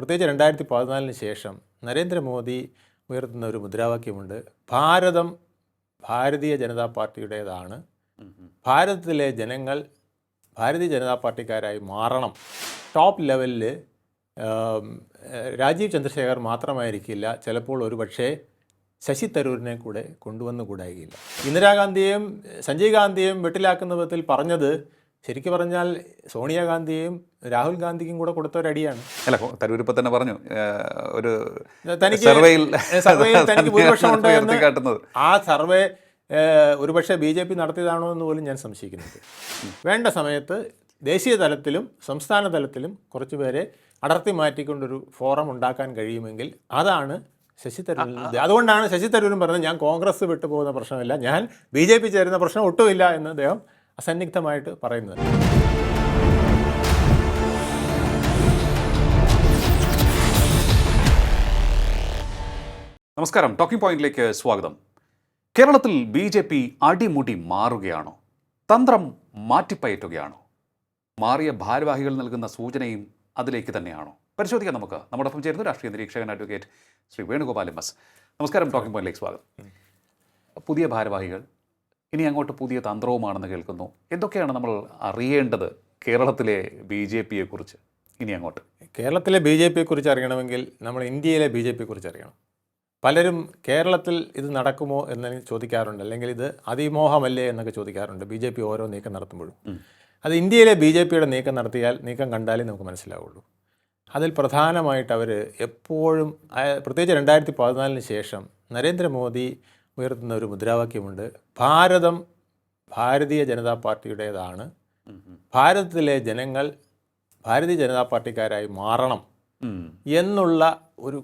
പ്രത്യേകിച്ച് രണ്ടായിരത്തി പതിനാലിന് ശേഷം നരേന്ദ്രമോദി ഉയർത്തുന്ന ഒരു മുദ്രാവാക്യമുണ്ട്. ഭാരതം ഭാരതീയ ജനതാ പാർട്ടിയുടേതാണ്. ഭാരതത്തിലെ ജനങ്ങൾ ഭാരതീയ ജനതാ പാർട്ടിക്കാരായി മാറണം. ടോപ്പ് ലെവലിൽ രാജീവ് ചന്ദ്രശേഖർ മാത്രമായിരിക്കില്ല. ചിലപ്പോൾ ഒരു പക്ഷേ ശശി തരൂരിനെ കൂടെ കൊണ്ടുവന്നുകൂടായില്ല ഇന്ദിരാഗാന്ധിയെയും സഞ്ജയ് ഗാന്ധിയെയും വെട്ടിലാക്കുന്ന വിധത്തിൽ പറഞ്ഞത് ശരിക്കും പറഞ്ഞാൽ സോണിയാഗാന്ധിയെയും രാഹുൽ ഗാന്ധിക്കും കൂടെ കൊടുത്ത ഒരു അടിയാണ്. അല്ല തരൂർ ഇപ്പൊ തന്നെ പറഞ്ഞു ഒരു തനിക്ക് സർവേയിൽ സർവേയിൽ തനിക്ക് ഭൂരിപക്ഷം ആ സർവേ ഒരുപക്ഷെ ബി ജെ പി നടത്തിയതാണോ എന്ന് പോലും ഞാൻ സംശയിക്കുന്നുണ്ട്. വേണ്ട സമയത്ത് ദേശീയ തലത്തിലും സംസ്ഥാന തലത്തിലും കുറച്ച് പേരെ അടർത്തി മാറ്റിക്കൊണ്ടൊരു ഫോറം ഉണ്ടാക്കാൻ കഴിയുമെങ്കിൽ അതാണ് ശശി തരൂരിന്റെ അതുകൊണ്ടാണ് ശശി തരൂരും പറഞ്ഞത് ഞാൻ കോൺഗ്രസ് വിട്ടു പോകുന്ന പ്രശ്നമില്ല ഞാൻ ബി ജെ പി ചേരുന്ന പ്രശ്നം ഒട്ടുമില്ല എന്ന് അദ്ദേഹം അസന്നിഗ്ധമായിട്ട് പറയുന്നത്. നമസ്കാരം. ടോക്കിംഗ് പോയിന്റിലേക്ക് സ്വാഗതം. കേരളത്തിൽ ബി ജെ പി അടിമുടി മാറുകയാണോ? തന്ത്രം മാറ്റിപ്പയറ്റുകയാണോ? മാറിയ ഭാരവാഹികൾ നൽകുന്ന സൂചനയും അതിലേക്ക് തന്നെയാണോ? പരിശോധിക്കാം നമുക്ക്. നമ്മോടൊപ്പം ചേരുന്നു രാഷ്ട്രീയ നിരീക്ഷകൻ advocate Shri Venugopal M S. നമസ്കാരം. ടോക്കിംഗ് പോയിന്റിലേക്ക് സ്വാഗതം. പുതിയ ഭാരവാഹികൾ ഇനി അങ്ങോട്ട് പുതിയ തന്ത്രവുമാണെന്ന് കേൾക്കുന്നു. എന്തൊക്കെയാണ് നമ്മൾ അറിയേണ്ടത് കേരളത്തിലെ ബി ജെ പിയെ കുറിച്ച് ഇനി അങ്ങോട്ട്. കേരളത്തിലെ ബി ജെ പിയെ കുറിച്ച് അറിയണമെങ്കിൽ നമ്മൾ ഇന്ത്യയിലെ ബി ജെ പിയെ കുറിച്ച് അറിയണം. പലരും കേരളത്തിൽ ഇത് നടക്കുമോ എന്ന് ചോദിക്കാറുണ്ട്. അല്ലെങ്കിൽ ഇത് അതിമോഹമല്ലേ എന്നൊക്കെ ചോദിക്കാറുണ്ട് ബി ജെ പി ഓരോ നീക്കം നടത്തുമ്പോഴും. അത് ഇന്ത്യയിലെ ബി ജെ പിയുടെ നീക്കം നടത്തിയാൽ നീക്കം കണ്ടാലേ നമുക്ക് മനസ്സിലാവുള്ളൂ. അതിൽ പ്രധാനമായിട്ട് അവർ എപ്പോഴും പ്രത്യേകിച്ച് രണ്ടായിരത്തി പതിനാലിന് ശേഷം നരേന്ദ്രമോദി ഉയർത്തുന്ന ഒരു മുദ്രാവാക്യമുണ്ട്. ഭാരതം ഭാരതീയ ജനതാ പാർട്ടിയുടേതാണ്. ഭാരതത്തിലെ ജനങ്ങൾ ഭാരതീയ ജനതാ പാർട്ടിക്കാരായി മാറണം. എന്നുള്ള ഒരു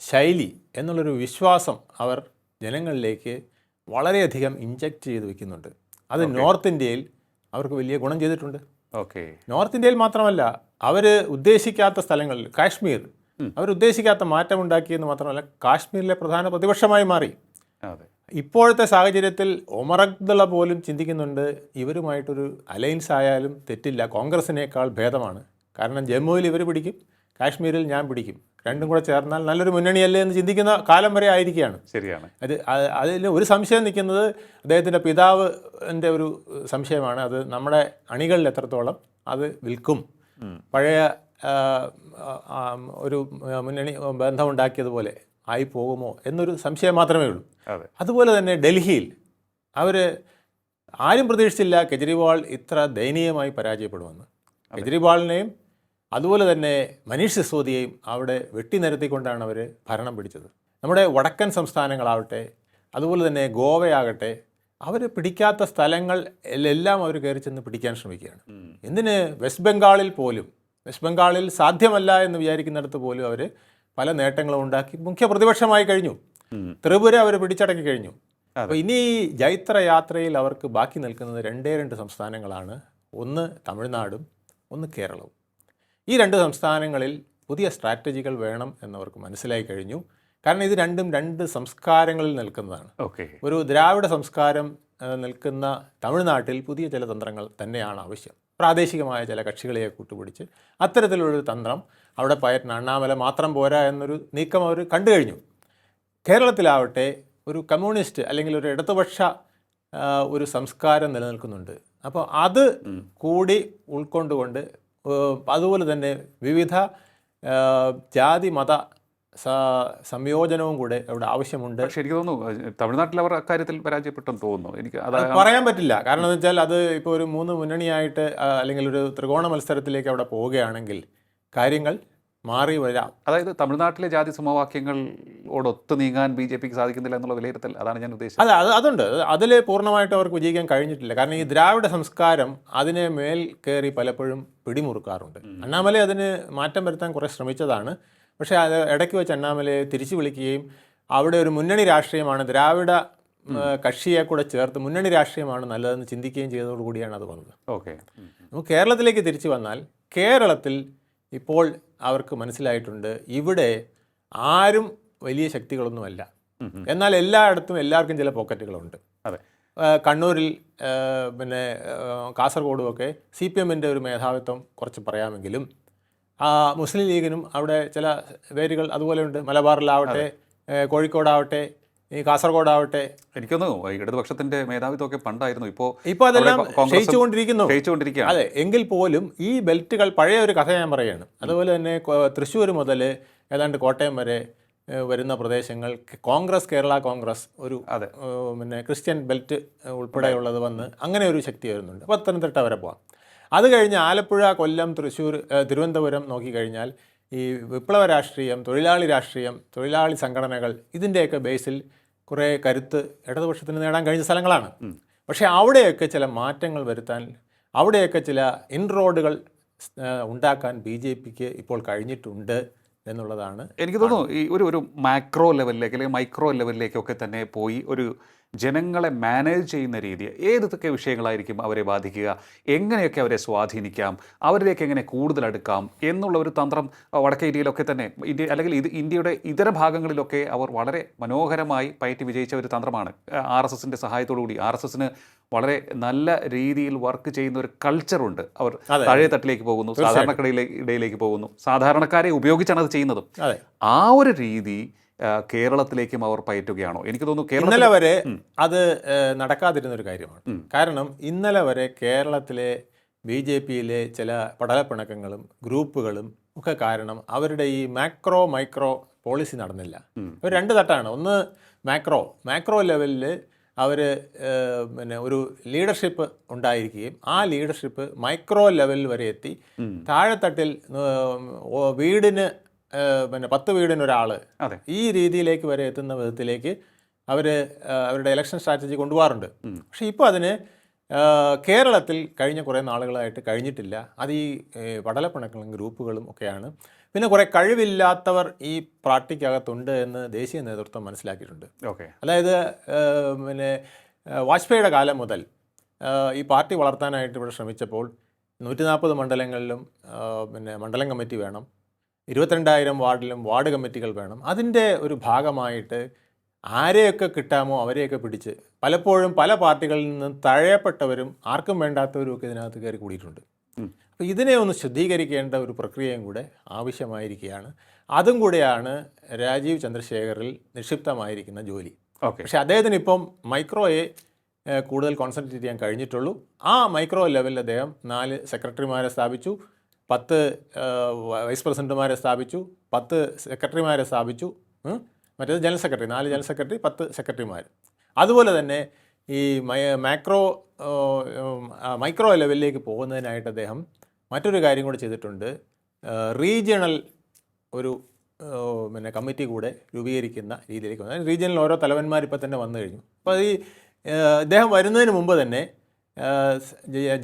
ശൈലി എന്നുള്ളൊരു വിശ്വാസം അവർ ജനങ്ങളിലേക്ക് വളരെയധികം ഇഞ്ചക്ട് ചെയ്ത് വെക്കുന്നുണ്ട്. അത് നോർത്ത് ഇന്ത്യയിൽ അവർക്ക് വലിയ ഗുണം ചെയ്തിട്ടുണ്ട്. ഓക്കെ. നോർത്ത് ഇന്ത്യയിൽ മാത്രമല്ല അവർ ഉദ്ദേശിക്കാത്ത സ്ഥലങ്ങളിൽ കാശ്മീർ അവരുദ്ദേശിക്കാത്ത മാറ്റമുണ്ടാക്കിയെന്ന് മാത്രമല്ല കാശ്മീരിലെ പ്രധാന പ്രതിപക്ഷമായി മാറി. ഇപ്പോഴത്തെ സാഹചര്യത്തിൽ ഒമർ അബ്ദുള്ള പോലും ചിന്തിക്കുന്നുണ്ട് ഇവരുമായിട്ടൊരു അലയൻസ് ആയാലും തെറ്റില്ല. കോൺഗ്രസിനേക്കാൾ ഭേദമാണ്. കാരണം ജമ്മുവിൽ ഇവർ പിടിക്കും കാശ്മീരിൽ ഞാൻ പിടിക്കും. രണ്ടും കൂടെ ചേർന്നാൽ നല്ലൊരു മുന്നണിയല്ലേ എന്ന് ചിന്തിക്കുന്ന കാലം വരെ ആയിരിക്കുകയാണ്. ശരിയാണ്. അത് അതിൽ ഒരു സംശയം നിൽക്കുന്നത് അദ്ദേഹത്തിന്റെ പിതാവ് എന്റെ ഒരു സംശയമാണ്. അത് നമ്മുടെ അണികളിൽ എത്രത്തോളം അത് വിൽക്കും. പഴയ ഒരു മുന്നണി ബന്ധമുണ്ടാക്കിയതുപോലെ ആയി പോകുമോ എന്നൊരു സംശയം മാത്രമേ ഉള്ളൂ. അതുപോലെ തന്നെ ഡൽഹിയിൽ അവർ ആരും പ്രതീക്ഷിച്ചില്ല കെജ്രിവാൾ ഇത്ര ദയനീയമായി പരാജയപ്പെടുമെന്ന്. കെജ്രിവാളിനെയും അതുപോലെ തന്നെ മനീഷ് സിസോദിയെയും അവിടെ വെട്ടി നിരത്തിക്കൊണ്ടാണ് അവർ ഭരണം പിടിച്ചത്. നമ്മുടെ വടക്കൻ സംസ്ഥാനങ്ങളാവട്ടെ അതുപോലെ തന്നെ ഗോവയാകട്ടെ അവർ പിടിക്കാത്ത സ്ഥലങ്ങൾ എല്ലാം അവർ കയറി ചെന്ന് പിടിക്കാൻ ശ്രമിക്കുകയാണ്. എന്തിന്? വെസ്റ്റ് ബംഗാളിൽ പോലും വെസ്റ്റ് ബംഗാളിൽ സാധ്യമല്ല എന്ന് വിചാരിക്കുന്നിടത്ത് പോലും അവർ പല നേട്ടങ്ങളും ഉണ്ടാക്കി മുഖ്യ പ്രതിപക്ഷമായി കഴിഞ്ഞു ത്രിപുര അവർ പിടിച്ചടക്കി കഴിഞ്ഞു. അപ്പോൾ ഇനി ഈ ജൈത്ര യാത്രയിൽ അവർക്ക് ബാക്കി നിൽക്കുന്നത് രണ്ടേ രണ്ട് സംസ്ഥാനങ്ങളാണ്. ഒന്ന് തമിഴ്നാടും ഒന്ന് കേരളവും. ഈ രണ്ട് സംസ്ഥാനങ്ങളിൽ പുതിയ സ്ട്രാറ്റജികൾ വേണം എന്നവർക്ക് മനസ്സിലായി കഴിഞ്ഞു. കാരണം ഇത് രണ്ടും രണ്ട് സംസ്കാരങ്ങളിൽ നിൽക്കുന്നതാണ്. ഓക്കെ. ഒരു ദ്രാവിഡ സംസ്കാരം നിൽക്കുന്ന തമിഴ്നാട്ടിൽ പുതിയ ചില തന്ത്രങ്ങൾ തന്നെയാണ് ആവശ്യം. പ്രാദേശികമായ ചില കക്ഷികളെ കൂട്ടുപിടിച്ച് അത്തരത്തിലുള്ളൊരു തന്ത്രം അവിടെ പയറ്റിന് അണ്ണാമല മാത്രം പോരാ എന്നൊരു നീക്കം അവർ കണ്ടു കഴിഞ്ഞു. കേരളത്തിലാവട്ടെ ഒരു കമ്മ്യൂണിസ്റ്റ് അല്ലെങ്കിൽ ഒരു ഇടതുപക്ഷ ഒരു സംസ്കാരം നിലനിൽക്കുന്നുണ്ട്. അപ്പോൾ അത് കൂടി ഉൾക്കൊണ്ടുകൊണ്ട് അതുപോലെ തന്നെ വിവിധ ജാതി മത സംയോജനവും കൂടെ അവിടെ ആവശ്യമുണ്ട്. പക്ഷേ എനിക്ക് തോന്നുന്നു തമിഴ്നാട്ടിൽ അവർ അക്കാര്യത്തിൽ പരാജയപ്പെട്ടെന്ന് തോന്നുന്നു. എനിക്ക് അത് പറയാൻ പറ്റില്ല. കാരണം എന്ന് വെച്ചാൽ അത് ഇപ്പോൾ ഒരു മൂന്ന് മുന്നണിയായിട്ട് അല്ലെങ്കിൽ ഒരു ത്രികോണ മത്സരത്തിലേക്ക് അവിടെ പോവുകയാണെങ്കിൽ കാര്യങ്ങൾ മാറി വരാം. അതായത് തമിഴ്നാട്ടിലെ ജാതി സമവാക്യങ്ങളോടൊത്ത് നീങ്ങാൻ ബി ജെ പിക്ക് സാധിക്കുന്നില്ല എന്നുള്ള വിലയിരുത്തൽ അതാണ് ഞാൻ ഉദ്ദേശിച്ചത്. അതെ അത് അതുണ്ട്. അതിൽ പൂർണമായിട്ട് അവർക്ക് വിജയിക്കാൻ കഴിഞ്ഞിട്ടില്ല. കാരണം ഈ ദ്രാവിഡ സംസ്കാരം അതിനെ മേൽ കയറി പലപ്പോഴും പിടിമുറുക്കാറുണ്ട്. അണ്ണാമലൈ അതിന് മാറ്റം വരുത്താൻ കുറേ ശ്രമിച്ചതാണ്. പക്ഷേ അത് ഇടയ്ക്ക് വെച്ച് അണ്ണാമലയെ തിരിച്ചു വിളിക്കുകയും അവിടെ ഒരു മുന്നണി രാഷ്ട്രീയമാണ് ദ്രാവിഡ കക്ഷിയെ കൂടെ ചേർത്ത് മുന്നണി രാഷ്ട്രീയമാണ് നല്ലതെന്ന് ചിന്തിക്കുകയും ചെയ്തതോടുകൂടിയാണ് അത് വന്നത്. ഓക്കെ. നമുക്ക് കേരളത്തിലേക്ക് തിരിച്ചു വന്നാൽ കേരളത്തിൽ ഇപ്പോൾ അവർക്ക് മനസ്സിലായിട്ടുണ്ട് ഇവിടെ ആരും വലിയ ശക്തികളൊന്നുമല്ല. എന്നാൽ എല്ലായിടത്തും എല്ലാവർക്കും ചില പോക്കറ്റുകളുണ്ട്. അതെ. കണ്ണൂരിൽ പിന്നെ കാസർഗോഡുമൊക്കെ സി പി എമ്മിന്റെ ഒരു മേധാവിത്വം കുറച്ച് പറയാമെങ്കിലും മുസ്ലിം ലീഗിനും അവിടെ ചില വേരുകൾ അതുപോലെയുണ്ട്. മലബാറിലാവട്ടെ കോഴിക്കോടാവട്ടെ ഈ കാസർഗോഡാവട്ടെ. എനിക്കൊന്നു ഇടതുപക്ഷത്തിന്റെ മേധാവിത്വമൊക്കെ പണ്ടായിരുന്നു. ഇപ്പോൾ ഇപ്പോൾ അതെല്ലാം ക്ഷയിച്ചുകൊണ്ടിരിക്കുന്നു. ക്ഷയിച്ചുകൊണ്ടിരിക്കുക അതെ എങ്കിൽ പോലും ഈ ബെൽറ്റുകൾ പഴയ ഒരു കഥ ഞാൻ പറയുകയാണ് അതുപോലെ തന്നെ തൃശ്ശൂർ മുതൽ ഏതാണ്ട് കോട്ടയം വരെ വരുന്ന പ്രദേശങ്ങൾ കോൺഗ്രസ് കേരള കോൺഗ്രസ് ഒരു അതെ. പിന്നെ ക്രിസ്ത്യൻ ബെൽറ്റ് ഉൾപ്പെടെയുള്ളത് വന്ന് അങ്ങനെ ഒരു ശക്തി വരുന്നുണ്ട്. പത്തനംതിട്ട വരെ പോകാം അത് കഴിഞ്ഞ് ആലപ്പുഴ കൊല്ലം തൃശ്ശൂർ തിരുവനന്തപുരം നോക്കിക്കഴിഞ്ഞാൽ ഈ വിപ്ലവ രാഷ്ട്രീയം തൊഴിലാളി രാഷ്ട്രീയം തൊഴിലാളി സംഘടനകൾ ഇതിന്റെയൊക്കെ ബേസിൽ കുറേ കരുത്ത് ഇടതുപക്ഷത്തിന് നേടാൻ കഴിഞ്ഞ സ്ഥലങ്ങളാണ്. പക്ഷേ അവിടെയൊക്കെ ചില മാറ്റങ്ങൾ വരുത്താൻ അവിടെയൊക്കെ ചില ഇൻറോഡുകൾ ഉണ്ടാക്കാൻ ബി ജെ പിക്ക് ഇപ്പോൾ കഴിഞ്ഞിട്ടുണ്ട് എന്നുള്ളതാണ് എനിക്ക് തോന്നുന്നു ഈ ഒരു ഒരു മാക്രോ ലെവലിലേക്ക് അല്ലെങ്കിൽ മൈക്രോ ലെവലിലേക്കൊക്കെ തന്നെ പോയി ഒരു ജനങ്ങളെ മാനേജ് ചെയ്യുന്ന രീതി ഏതൊക്കെ വിഷയങ്ങളായിരിക്കും അവരെ ബാധിക്കുക എങ്ങനെയൊക്കെ അവരെ സ്വാധീനിക്കാം അവരിലേക്ക് എങ്ങനെ കൂടുതൽ അടുക്കാം എന്നുള്ള ഒരു തന്ത്രം വടക്കേ ഇന്ത്യയിലൊക്കെ തന്നെ ഇന്ത്യ അല്ലെങ്കിൽ ഇത് ഇന്ത്യയുടെ ഇതര ഭാഗങ്ങളിലൊക്കെ അവർ വളരെ മനോഹരമായി പയറ്റി വിജയിച്ച ഒരു തന്ത്രമാണ്. ആർ എസ് എസിന്റെ സഹായത്തോടുകൂടി ആർ എസ് എസിന് വളരെ നല്ല രീതിയിൽ വർക്ക് ചെയ്യുന്ന ഒരു കൾച്ചറുണ്ട് അവർ. താഴെ തട്ടിലേക്ക് പോകുന്നു സാധാരണക്കടയിലെ ഇടയിലേക്ക് പോകുന്നു. സാധാരണക്കാരെ ഉപയോഗിച്ചാണ് അത് ചെയ്യുന്നതും. ആ ഒരു രീതി കേരളത്തിലേക്കും അവർ പയറ്റുകയാണോ? എനിക്ക് തോന്നുന്നു ഇന്നലെ വരെ അത് നടക്കാതിരുന്ന ഒരു കാര്യമാണ്. കാരണം ഇന്നലെ വരെ കേരളത്തിലെ ബി ജെ പിയിലെ ചില പടലപ്പിണക്കങ്ങളും ഗ്രൂപ്പുകളും ഒക്കെ കാരണം അവരുടെ ഈ മാക്രോ മൈക്രോ പോളിസി നടന്നില്ല. ഒരു രണ്ട് തട്ടാണ്. ഒന്ന് മാക്രോ. മാക്രോ ലെവലിൽ അവർ പിന്നെ ഒരു ലീഡർഷിപ്പ് ഉണ്ടായിരിക്കുകയും ആ ലീഡർഷിപ്പ് മൈക്രോ ലെവലിൽ വരെ എത്തി. താഴെത്തട്ടിൽ വീടിന് പിന്നെ പത്ത് വീടിന് ഒരാൾ ഈ രീതിയിലേക്ക് വരെ എത്തുന്ന വിധത്തിലേക്ക് അവർ അവരുടെ ഇലക്ഷൻ സ്ട്രാറ്റജി കൊണ്ടുപോകാറുണ്ട്. പക്ഷേ ഇപ്പോൾ അതിന് കേരളത്തിൽ കഴിഞ്ഞ കുറേ നാളുകളായിട്ട് കഴിഞ്ഞിട്ടില്ല. അത് ഈ പടലപ്പിണക്കളും ഗ്രൂപ്പുകളും ഒക്കെയാണ്. പിന്നെ കുറേ കഴിവില്ലാത്തവർ ഈ പാർട്ടിക്കകത്തുണ്ട് എന്ന് ദേശീയ നേതൃത്വം മനസ്സിലാക്കിയിട്ടുണ്ട്. ഓക്കെ. അതായത് പിന്നെ വാജ്പേയിയുടെ കാലം മുതൽ ഈ പാർട്ടി വളർത്താനായിട്ട് ഇവിടെ ശ്രമിച്ചപ്പോൾ നൂറ്റി നാൽപ്പത് മണ്ഡലങ്ങളിലും പിന്നെ മണ്ഡലം കമ്മിറ്റി വേണം. ഇരുപത്തിരണ്ടായിരം വാർഡിലും വാർഡ് കമ്മിറ്റികൾ വേണം. അതിന്റെ ഒരു ഭാഗമായിട്ട് ആരെയൊക്കെ കിട്ടാമോ അവരെയൊക്കെ പിടിച്ച് പലപ്പോഴും പല പാർട്ടികളിൽ നിന്നും തഴയപ്പെട്ടവരും ആർക്കും വേണ്ടാത്തവരും ഒക്കെ ഇതിനകത്ത് കയറി കൂടിയിട്ടുണ്ട്. അപ്പോൾ ഇതിനെ ഒന്ന് ശുദ്ധീകരിക്കേണ്ട ഒരു പ്രക്രിയയും കൂടെ ആവശ്യമായിരിക്കുകയാണ്. അതും കൂടെയാണ് രാജീവ് ചന്ദ്രശേഖറിൽ നിക്ഷിപ്തമായിരിക്കുന്ന ജോലി. ഓക്കെ. പക്ഷേ അദ്ദേഹത്തിന് ഇപ്പം മൈക്രോയെ കൂടുതൽ കോൺസെൻട്രേറ്റ് ചെയ്യാൻ കഴിഞ്ഞിട്ടുള്ളൂ. ആ മൈക്രോ ലെവലിൽ അദ്ദേഹം നാല് സെക്രട്ടറിമാരെ സ്ഥാപിച്ചു. പത്ത് വൈസ് പ്രസിഡന്റുമാരെ സ്ഥാപിച്ചു പത്ത് സെക്രട്ടറിമാരെ സ്ഥാപിച്ചു. മറ്റേത് ജനറൽ സെക്രട്ടറി നാല് ജനറൽ സെക്രട്ടറി പത്ത് സെക്രട്ടറിമാർ. അതുപോലെ തന്നെ ഈ മാക്രോ മൈക്രോ ലെവലിലേക്ക് പോകുന്നതിനായിട്ട് അദ്ദേഹം മറ്റൊരു കാര്യം കൂടെ ചെയ്തിട്ടുണ്ട്. റീജിയണൽ ഒരു പിന്നെ കമ്മിറ്റി കൂടെ രൂപീകരിക്കുന്ന രീതിയിലേക്ക് വന്നു. റീജിയണൽ ഓരോ തലവന്മാർ ഇപ്പോൾ തന്നെ വന്നു കഴിഞ്ഞു. അപ്പോൾ ഈ അദ്ദേഹം വരുന്നതിന് മുമ്പ് തന്നെ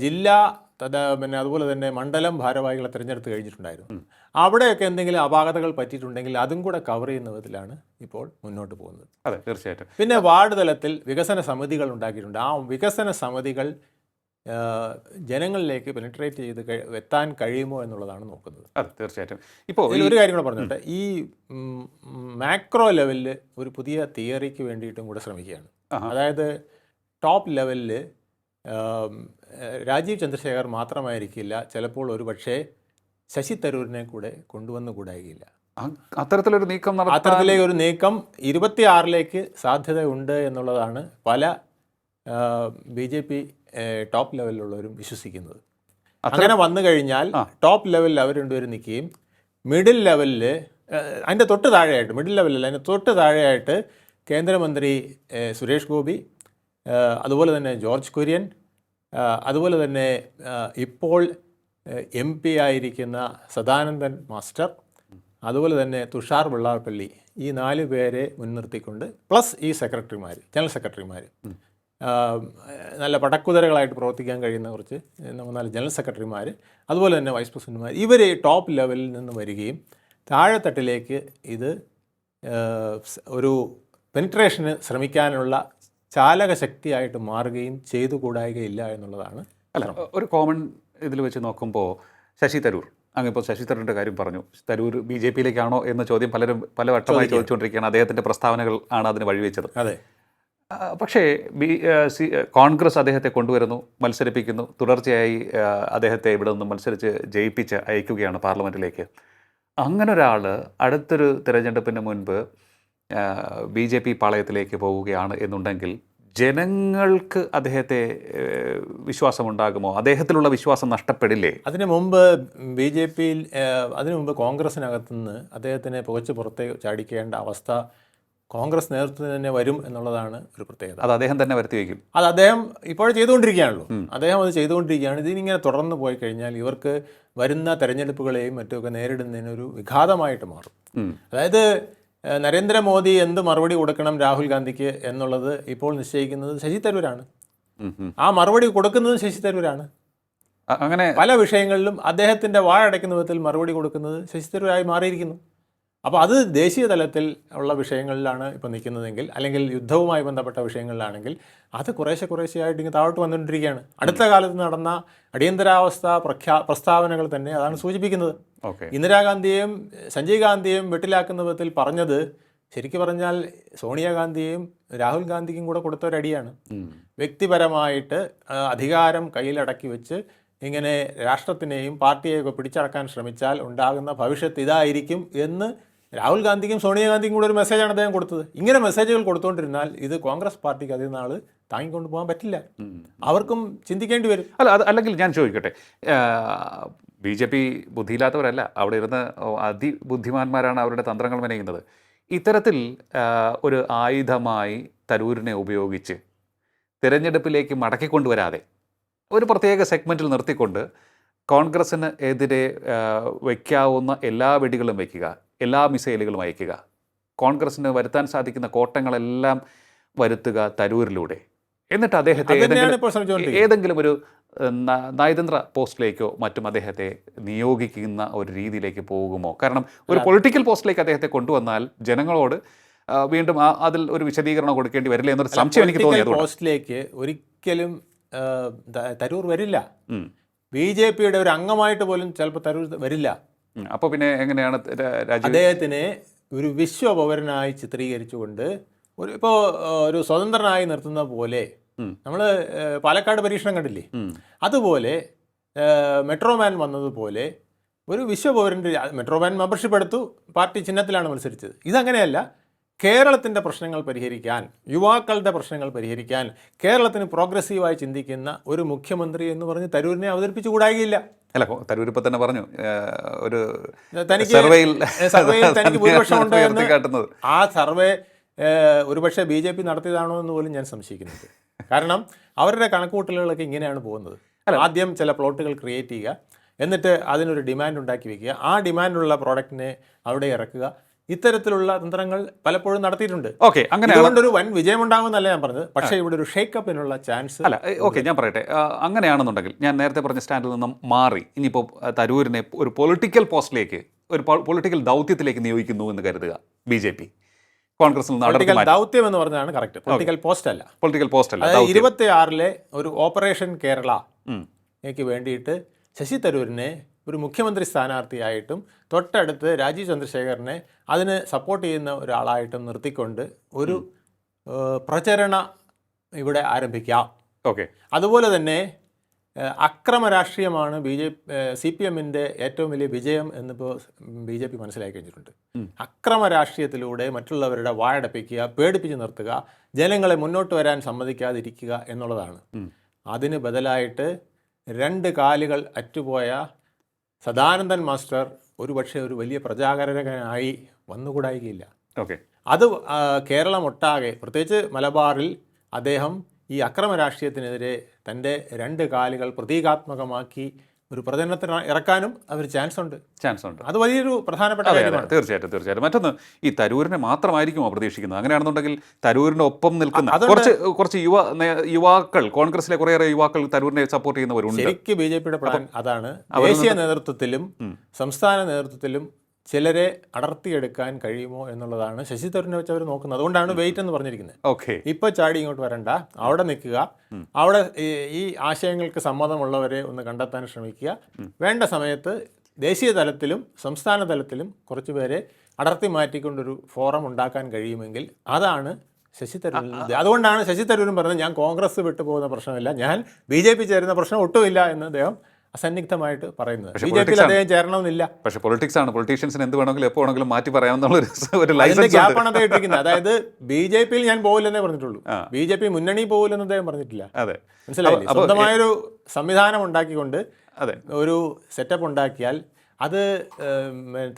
ജില്ലാ തഥാ പിന്നെ അതുപോലെ തന്നെ മണ്ഡലം ഭാരവാഹികളെ തിരഞ്ഞെടുത്ത് കഴിഞ്ഞിട്ടുണ്ടായിരുന്നു. അവിടെയൊക്കെ എന്തെങ്കിലും അപാകതകൾ പറ്റിയിട്ടുണ്ടെങ്കിൽ അതും കൂടെ കവർ ചെയ്യുന്ന വിധത്തിലാണ് ഇപ്പോൾ മുന്നോട്ട് പോകുന്നത്. അതെ തീർച്ചയായിട്ടും. പിന്നെ വാർഡ് തലത്തിൽ വികസന സമിതികൾ ഉണ്ടാക്കിയിട്ടുണ്ട്. ആ വികസന സമിതികൾ ജനങ്ങളിലേക്ക് പെനിട്രേറ്റ് ചെയ്ത് എത്താൻ കഴിയുമോ എന്നുള്ളതാണ് നോക്കുന്നത്. അതെ തീർച്ചയായിട്ടും. ഇപ്പോൾ ഒരു കാര്യം കൂടെ പറഞ്ഞോട്ടെ. ഈ മാക്രോ ലെവലിൽ ഒരു പുതിയ തിയറിക്ക് വേണ്ടിയിട്ടും കൂടെ ശ്രമിക്കുകയാണ്. അതായത് ടോപ്പ് ലെവലിൽ രാജീവ് ചന്ദ്രശേഖർ മാത്രമായിരിക്കില്ല. ചിലപ്പോൾ ഒരു പക്ഷേ ശശി തരൂരിനെ കൂടെ കൊണ്ടുവന്നു കൂടായില്ല. അത്തരത്തിലൊരു നീക്കം നടത്താൻ അത്തരത്തിലേക്ക് ഒരു നീക്കം ഇരുപത്തിയാറിലേക്ക് സാധ്യതയുണ്ട് എന്നുള്ളതാണ് പല ബി ജെ പി ടോപ്പ് ലെവലിലുള്ളവരും വിശ്വസിക്കുന്നത്. അങ്ങനെ വന്നു കഴിഞ്ഞാൽ ടോപ്പ് ലെവലിൽ അവർ രണ്ടുപേരും നിൽക്കുകയും മിഡിൽ ലെവലിൽ അതിന്റെ തൊട്ട് താഴെയായിട്ട് മിഡിൽ ലെവലിൽ അതിന്റെ തൊട്ട് താഴെയായിട്ട് കേന്ദ്രമന്ത്രി സുരേഷ് ഗോപി അതുപോലെ തന്നെ ജോർജ് കുര്യൻ അതുപോലെ തന്നെ ഇപ്പോൾ എം പി ആയിരിക്കുന്ന സദാനന്ദൻ മാസ്റ്റർ അതുപോലെ തന്നെ തുഷാർ വെള്ളാപ്പള്ളി ഈ നാല് പേരെ മുൻനിർത്തിക്കൊണ്ട് പ്ലസ് ഈ സെക്രട്ടറിമാർ ജനറൽ സെക്രട്ടറിമാർ നല്ല പടക്കുതരകളായിട്ട് പ്രവർത്തിക്കാൻ കഴിയുന്ന കുറച്ച് നാല് ജനറൽ സെക്രട്ടറിമാർ അതുപോലെ തന്നെ വൈസ് പ്രസിഡന്റുമാർ ഇവർ ടോപ്പ് ലെവലിൽ നിന്ന് വരികയും താഴെത്തട്ടിലേക്ക് ഇത് ഒരു പെനിട്രേഷന് ശ്രമിക്കാനുള്ള ചാലക ശക്തിയായിട്ട് മാറുകയും ചെയ്തു കൂടായികയില്ല എന്നുള്ളതാണ് അല്ല ഒരു കോമൺ ഇതിൽ വെച്ച് നോക്കുമ്പോൾ ശശി തരൂർ അങ്ങിപ്പോൾ ശശി തരൂരിന്റെ കാര്യം പറഞ്ഞു. തരൂർ ബി ജെ പിയിലേക്കാണോ എന്ന ചോദ്യം പലരും പല വട്ടമായി ചോദിച്ചുകൊണ്ടിരിക്കുകയാണ്. അദ്ദേഹത്തിന്റെ പ്രസ്താവനകൾ ആണ് അതിന് വഴിവെച്ചത്. അതെ. പക്ഷേ ബി സി കോൺഗ്രസ് അദ്ദേഹത്തെ കൊണ്ടുവരുന്നു മത്സരിപ്പിക്കുന്നു. തുടർച്ചയായി അദ്ദേഹത്തെ ഇവിടെ നിന്ന് മത്സരിച്ച് ജയിപ്പിച്ച് അയക്കുകയാണ് പാർലമെന്റിലേക്ക്. അങ്ങനെ ഒരാൾ അടുത്തൊരു തിരഞ്ഞെടുപ്പിന് മുൻപ് ബി ജെ പി പാളയത്തിലേക്ക് പോവുകയാണ് എന്നുണ്ടെങ്കിൽ ജനങ്ങൾക്ക് അദ്ദേഹത്തെ വിശ്വാസമുണ്ടാകുമോ? അദ്ദേഹത്തിലുള്ള വിശ്വാസം നഷ്ടപ്പെടില്ലേ? അതിനു മുമ്പ് ബി ജെ പിയിൽ അതിനു മുമ്പ് കോൺഗ്രസിനകത്തുനിന്ന് അദ്ദേഹത്തിനെ പുകച്ച് പുറത്തേക്ക് ചാടിക്കേണ്ട അവസ്ഥ കോൺഗ്രസ് നേതൃത്വത്തിന് തന്നെ വരും എന്നുള്ളതാണ് ഒരു പ്രത്യേകത. അത് അദ്ദേഹം തന്നെ വരുത്തി വയ്ക്കും. അത് അദ്ദേഹം ഇപ്പോൾ ചെയ്തുകൊണ്ടിരിക്കുകയാണല്ലോ. അദ്ദേഹം അത് ചെയ്തുകൊണ്ടിരിക്കുകയാണ്. ഇതിനിങ്ങനെ തുടർന്ന് പോയി കഴിഞ്ഞാൽ ഇവർക്ക് വരുന്ന തെരഞ്ഞെടുപ്പുകളെയും മറ്റുമൊക്കെ നേരിടുന്നതിനൊരു വിഘാതമായിട്ട് മാറും. അതായത് നരേന്ദ്രമോദി എന്ത് മറുപടി കൊടുക്കണം രാഹുൽ ഗാന്ധിക്ക് എന്നുള്ളത് ഇപ്പോൾ നിശ്ചയിക്കുന്നത് ശശി തരൂരാണ്. ആ മറുപടി കൊടുക്കുന്നത് ശശി തരൂരാണ്. അങ്ങനെ പല വിഷയങ്ങളിലും അദ്ദേഹത്തിന്റെ വാഴടയ്ക്കുന്ന വിധത്തിൽ മറുപടി കൊടുക്കുന്നത് ശശി തരൂരായി മാറിയിരിക്കുന്നു. അപ്പോൾ അത് ദേശീയ തലത്തിൽ ഉള്ള വിഷയങ്ങളിലാണ് ഇപ്പോൾ നിൽക്കുന്നതെങ്കിൽ അല്ലെങ്കിൽ യുദ്ധവുമായി ബന്ധപ്പെട്ട വിഷയങ്ങളിലാണെങ്കിൽ അത് കുറേശ്ശെ കുറേശ്ശെയായിട്ട് ഇങ്ങനെ താഴോട്ട് വന്നുകൊണ്ടിരിക്കുകയാണ്. അടുത്ത കാലത്ത് നടന്ന അടിയന്തരാവസ്ഥ പ്രഖ്യാ പ്രസ്താവനകൾ തന്നെ അതാണ് സൂചിപ്പിക്കുന്നത്. ഓക്കെ. ഇന്ദിരാഗാന്ധിയെയും സഞ്ജയ് ഗാന്ധിയെയും വെട്ടിലാക്കുന്ന വിധത്തിൽ പറഞ്ഞത് ശരിക്കും പറഞ്ഞാൽ സോണിയാഗാന്ധിയെയും രാഹുൽ ഗാന്ധിക്കും കൂടെ കൊടുത്ത ഒരടിയാണ് വ്യക്തിപരമായിട്ട് അധികാരം കയ്യിലടക്കി വെച്ച് ഇങ്ങനെ രാഷ്ട്രത്തിനെയും പാർട്ടിയെയൊക്കെ പിടിച്ചടക്കാൻ ശ്രമിച്ചാൽ ഉണ്ടാകുന്ന ഭവിഷ്യത്ത് ഇതായിരിക്കും എന്ന് രാഹുൽ ഗാന്ധിക്കും സോണിയാഗാന്ധിക്കും കൂടെ ഒരു മെസ്സേജാണ് അദ്ദേഹം കൊടുത്തത്. ഇങ്ങനെ മെസ്സേജുകൾ കൊടുത്തുകൊണ്ടിരുന്നാൽ ഇത് കോൺഗ്രസ് പാർട്ടിക്ക് അതിൽ നാൾ താങ്ങിക്കൊണ്ട് പോകാൻ പറ്റില്ല. അവർക്കും ചിന്തിക്കേണ്ടി വരും. അല്ല അത് അല്ലെങ്കിൽ ഞാൻ ചോദിക്കട്ടെ ബി ജെ പി ബുദ്ധിയില്ലാത്തവരല്ല അവിടെ ഇരുന്ന് അതിബുദ്ധിമാന്മാരാണ് അവരുടെ തന്ത്രങ്ങൾ മെനയുന്നത്. ഇത്തരത്തിൽ ഒരു ആയുധമായി തരൂരിനെ ഉപയോഗിച്ച് തിരഞ്ഞെടുപ്പിലേക്ക് മടക്കിക്കൊണ്ടുവരാതെ ഒരു പ്രത്യേക സെഗ്മെന്റിൽ നിർത്തിക്കൊണ്ട് കോൺഗ്രസ്സിന് എതിരെ വയ്ക്കാവുന്ന എല്ലാ വെടികളും വയ്ക്കുക എല്ലാ മിസൈലുകളും അയക്കുക കോൺഗ്രസിന് വരുത്താൻ സാധിക്കുന്ന കോട്ടങ്ങളെല്ലാം വരുത്തുക തരൂരിലൂടെ. എന്നിട്ട് അദ്ദേഹത്തെ ഏതെങ്കിലും ഒരു നയതന്ത്ര പോസ്റ്റിലേക്കോ മറ്റും അദ്ദേഹത്തെ നിയോഗിക്കുന്ന ഒരു രീതിയിലേക്ക് പോകുമോ? കാരണം ഒരു പൊളിറ്റിക്കൽ പോസ്റ്റിലേക്ക് അദ്ദേഹത്തെ കൊണ്ടുവന്നാൽ ജനങ്ങളോട് വീണ്ടും അതിൽ ഒരു വിശദീകരണം കൊടുക്കേണ്ടി വരില്ല എന്നൊരു സംശയം എനിക്ക് തോന്നിയത് പോസ്റ്റിലേക്ക് ഒരിക്കലും തരൂർ വരില്ല. ബി ജെ പിയുടെ ഒരു അംഗമായിട്ട് പോലും ചിലപ്പോൾ തരൂർ വരില്ല. അപ്പോൾ പിന്നെ എങ്ങനെയാണ് അദ്ദേഹത്തിനെ ഒരു വിശ്വപൗരനായി ചിത്രീകരിച്ചുകൊണ്ട് ഒരു ഇപ്പോൾ ഒരു സ്വതന്ത്രനായി നിർത്തുന്ന പോലെ നമ്മൾ പാലക്കാട് പരീക്ഷണം കണ്ടില്ലേ? അതുപോലെ മെട്രോമാൻ വന്നതുപോലെ ഒരു വിശ്വപൗരന്റെ മെട്രോമാൻ മെമ്പർഷിപ്പ് എടുത്തു പാർട്ടി ചിഹ്നത്തിലാണ് മത്സരിച്ചത്. ഇതങ്ങനെയല്ല കേരളത്തിന്റെ പ്രശ്നങ്ങൾ പരിഹരിക്കാൻ യുവാക്കളുടെ പ്രശ്നങ്ങൾ പരിഹരിക്കാൻ കേരളത്തിന് പ്രോഗ്രസീവായി ചിന്തിക്കുന്ന ഒരു മുഖ്യമന്ത്രി എന്ന് പറഞ്ഞ് തരൂരിനെ അവതരിപ്പിച്ചുകൂടായികയില്ല അല്ല തരൂർ ഇപ്പൊ തന്നെ പറഞ്ഞു ഒരു സർവേയിൽ കാട്ടുന്നത് ആ സർവേ ഒരുപക്ഷെ ബി ജെ പി നടത്തിയതാണോ എന്ന് പോലും ഞാൻ സംശയിക്കുന്നുണ്ട്. കാരണം അവരുടെ കണക്കുകൂട്ടലുകളൊക്കെ ഇങ്ങനെയാണ് പോകുന്നത്. ആദ്യം ചില പ്ലോട്ടുകൾ ക്രിയേറ്റ് ചെയ്യുക എന്നിട്ട് അതിനൊരു ഡിമാൻഡ് ഉണ്ടാക്കി വെക്കുക. ആ ഡിമാൻഡുള്ള പ്രോഡക്റ്റിനെ അവിടെ ഇറക്കുക. ഇത്തരത്തിലുള്ള തന്ത്രങ്ങൾ പലപ്പോഴും നടത്തിയിട്ടുണ്ട്. ഓക്കെ അങ്ങനെ ഒരു വൻ വിജയമുണ്ടാകുമെന്നല്ല ഞാൻ പറഞ്ഞത്. പക്ഷേ ഇവിടെ ഒരു ഷേക്കപ്പിനുള്ള ചാൻസ് അല്ല ഓക്കെ ഞാൻ പറയട്ടെ. അങ്ങനെയാണെന്നുണ്ടെങ്കിൽ ഞാൻ നേരത്തെ പറഞ്ഞ സ്റ്റാൻഡിൽ നിന്നും മാറി ഇനിയിപ്പോൾ തരൂരിനെ ഒരു പൊളിറ്റിക്കൽ പോസ്റ്റിലേക്ക് ഒരു പൊളിറ്റിക്കൽ ദൗത്യത്തിലേക്ക് നിയോഗിക്കുന്നു എന്ന് കരുതുക ബി ജെ പി. കോൺഗ്രസിൽ നിന്ന് ദൗത്യം എന്ന് പറഞ്ഞതാണ് കറക്റ്റ്. പൊളിറ്റിക്കൽ പോസ്റ്റ് അല്ല പൊളിറ്റിക്കൽ പോസ്റ്റ് അല്ല. ഇരുപത്തി ആറിലെ ഒരു ഓപ്പറേഷൻ കേരള വേണ്ടിയിട്ട് ശശി തരൂരിനെ ഒരു മുഖ്യമന്ത്രി സ്ഥാനാർത്ഥിയായിട്ടും തൊട്ടടുത്ത് രാജീവ് ചന്ദ്രശേഖരനെ അതിന് സപ്പോർട്ട് ചെയ്യുന്ന ഒരാളായിട്ടും നിർത്തിക്കൊണ്ട് ഒരു പ്രചരണ ഇവിടെ ആരംഭിക്കാം. ഓക്കെ. അതുപോലെ തന്നെ അക്രമ രാഷ്ട്രീയമാണ് ബി ജെ സി പി എമ്മിന്റെ ഏറ്റവും വലിയ വിജയം എന്നിപ്പോൾ ബി ജെ പി മനസ്സിലാക്കി കഴിഞ്ഞിട്ടുണ്ട്. അക്രമ രാഷ്ട്രീയത്തിലൂടെ മറ്റുള്ളവരുടെ വായടപ്പിക്കുക പേടിപ്പിച്ച് നിർത്തുക ജനങ്ങളെ മുന്നോട്ട് വരാൻ സമ്മതിക്കാതിരിക്കുക എന്നുള്ളതാണ്. അതിന് ബദലായിട്ട് രണ്ട് കാലുകൾ അറ്റുപോയ സദാനന്ദൻ മാസ്റ്റർ ഒരുപക്ഷെ ഒരു വലിയ പ്രചാരകനായി വന്നുകൂടായികയില്ല. ഓക്കെ. അത് കേരളമൊട്ടാകെ പ്രത്യേകിച്ച് മലബാറിൽ അദ്ദേഹം ഈ അക്രമ രാഷ്ട്രീയത്തിനെതിരെ തന്റെ രണ്ട് കാലുകൾ പ്രതീകാത്മകമാക്കി ഒരു പ്രചരണത്തിന് ഇറക്കാനും അവർ ചാൻസ് ഉണ്ട്. ചാൻസ് ഉണ്ട്. അത് വലിയൊരു പ്രധാനപ്പെട്ട കാര്യമാണ്. തീർച്ചയായിട്ടും തീർച്ചയായിട്ടും. മറ്റൊന്ന് ഈ തരൂരിനെ മാത്രമായിരിക്കുമോ പ്രതീക്ഷിക്കുന്നത്? അങ്ങനെയാണെന്നുണ്ടെങ്കിൽ തരൂരിന്റെ ഒപ്പം നിൽക്കുന്ന കുറച്ച് കുറച്ച് യുവ യുവാക്കൾ കോൺഗ്രസിലെ കുറേയേറെ യുവാക്കൾ തരൂരിനെ സപ്പോർട്ട് ചെയ്യുന്നവരുണ്ട്. ശരിക്കും ബി ജെ പിയുടെ പ്ലാൻ അതാണ് ദേശീയ നേതൃത്വത്തിലും സംസ്ഥാന നേതൃത്വത്തിലും ചിലരെ അടർത്തിയെടുക്കാൻ കഴിയുമോ എന്നുള്ളതാണ് ശശി തരൂരിനെ വെച്ച് അവർ നോക്കുന്നത്. അതുകൊണ്ടാണ് വെയിറ്റ് എന്ന് പറഞ്ഞിരിക്കുന്നത്. ഓക്കെ ഇപ്പൊ ചാടി ഇങ്ങോട്ട് വരണ്ട. അവിടെ നിൽക്കുക. അവിടെ ഈ- ആശയങ്ങൾക്ക് സമ്മതമുള്ളവരെ ഒന്ന് കണ്ടെത്താൻ ശ്രമിക്കുക. വേണ്ട സമയത്ത് ദേശീയ തലത്തിലും സംസ്ഥാന തലത്തിലും കുറച്ചുപേരെ അടർത്തി മാറ്റിക്കൊണ്ടൊരു ഫോറം ഉണ്ടാക്കാൻ കഴിയുമെങ്കിൽ അതാണ് ശശി തരൂരിന്റെ അതുകൊണ്ടാണ് ശശി തരൂരും പറഞ്ഞത് ഞാൻ കോൺഗ്രസ് വിട്ടു പോകുന്ന പ്രശ്നമില്ല. ഞാൻ ബി ജെ പി ചേരുന്ന പ്രശ്നം ഒട്ടുമില്ല എന്ന് അദ്ദേഹം അസന്നിഗ്ധമായിട്ട് പറയുന്നത്. ബി ജെ പിയിൽ അദ്ദേഹം ചേരണമെന്നില്ല. പക്ഷെ പൊളിറ്റിക്സ് ആണ്. പൊളിറ്റീഷ്യൻസിന് എന്ത് വേണമെങ്കിലും എപ്പോൾ വേണമെങ്കിലും മാറ്റി പറയാമെന്നുള്ള ഒരു ലൈസൻസ് ഗ്യാപ്പാണ് അദ്ദേഹം ഇട്ടിരിക്കുന്നത്. അതായത് ബി ജെ പിയിൽ ഞാൻ പോകില്ലെന്നേ പറഞ്ഞിട്ടുള്ളൂ. ബി ജെ പി മുന്നണി പോകില്ലെന്ന് അദ്ദേഹം പറഞ്ഞിട്ടില്ല. അതെ. മനസ്സിലായില്ലേ? സ്വന്തമായൊരു സംവിധാനം ഉണ്ടാക്കിക്കൊണ്ട് അതെ. ഒരു സെറ്റപ്പ് ഉണ്ടാക്കിയാൽ അത്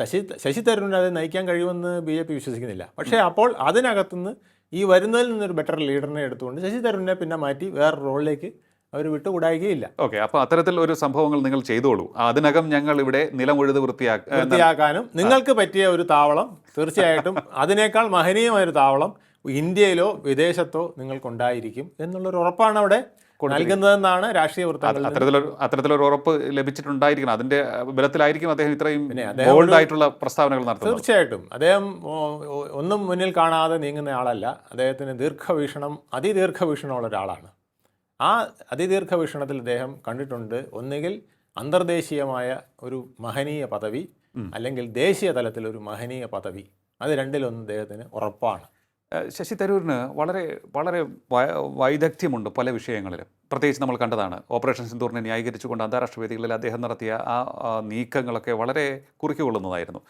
ശശി ശശി തരൂരിന് അത് നയിക്കാൻ കഴിയുമെന്ന് ബി ജെ പി വിശ്വസിക്കുന്നില്ല. പക്ഷേ അപ്പോൾ അതിനകത്തുനിന്ന് ഈ വരുന്നതിൽ നിന്നൊരു ബെറ്റർ ലീഡറിനെ എടുത്തുകൊണ്ട് ശശി തരൂരിനെ പിന്നെ മാറ്റി വേറെ റോളിലേക്ക് അവർ വിട്ടുകൂടായികയില്ല. ഓക്കെ അപ്പോൾ അത്തരത്തിൽ ഒരു സംഭവങ്ങൾ നിങ്ങൾ ചെയ്തോളൂ. അതിനകം ഞങ്ങൾ ഇവിടെ നിലം ഉഴുത് വൃത്തിയാക്ക വൃത്തിയാക്കാനും നിങ്ങൾക്ക് പറ്റിയ ഒരു താവളം തീർച്ചയായിട്ടും അതിനേക്കാൾ മഹനീയമായ ഒരു താവളം ഇന്ത്യയിലോ വിദേശത്തോ നിങ്ങൾക്കുണ്ടായിരിക്കും എന്നുള്ളൊരു ഉറപ്പാണ് അവിടെ നൽകുന്നതെന്നാണ് രാഷ്ട്രീയ അത്തരത്തിലൊരു അത്തരത്തിലൊരു ഉറപ്പ് ലഭിച്ചിട്ടുണ്ടായിരിക്കണം. അതിന്റെ ബലത്തിലായിരിക്കും അദ്ദേഹം ഇത്രയും പ്രസ്താവനകൾ നടത്തുന്നത്. തീർച്ചയായിട്ടും. അദ്ദേഹം ഒന്നും മുന്നിൽ കാണാതെ നീങ്ങുന്ന ആളല്ല. അദ്ദേഹത്തിന് ദീർഘവീക്ഷണം അതിദീർഘവീക്ഷണമുള്ള ഒരാളാണ്. ആ അതിദീർഘ വീക്ഷണത്തിൽ അദ്ദേഹം കണ്ടിട്ടുണ്ട്. ഒന്നുകിൽ അന്തർദേശീയമായ ഒരു മഹനീയ പദവി അല്ലെങ്കിൽ ദേശീയ തലത്തിൽ ഒരു മഹനീയ പദവി. അത് രണ്ടിലൊന്നും അദ്ദേഹത്തിന് ഉറപ്പാണ്. ശശി തരൂരിന് വളരെ വളരെ വൈദഗ്ധ്യമുണ്ട് പല വിഷയങ്ങളിലും. പ്രത്യേകിച്ച് നമ്മൾ കണ്ടതാണ് ഓപ്പറേഷൻ സിന്ദൂറിനെ ന്യായീകരിച്ചുകൊണ്ട് അന്താരാഷ്ട്ര വേദികളിൽ അദ്ദേഹം നടത്തിയ ആ നീക്കങ്ങളൊക്കെ വളരെ കുറുക്കിക്കൊള്ളുന്നതായിരുന്നു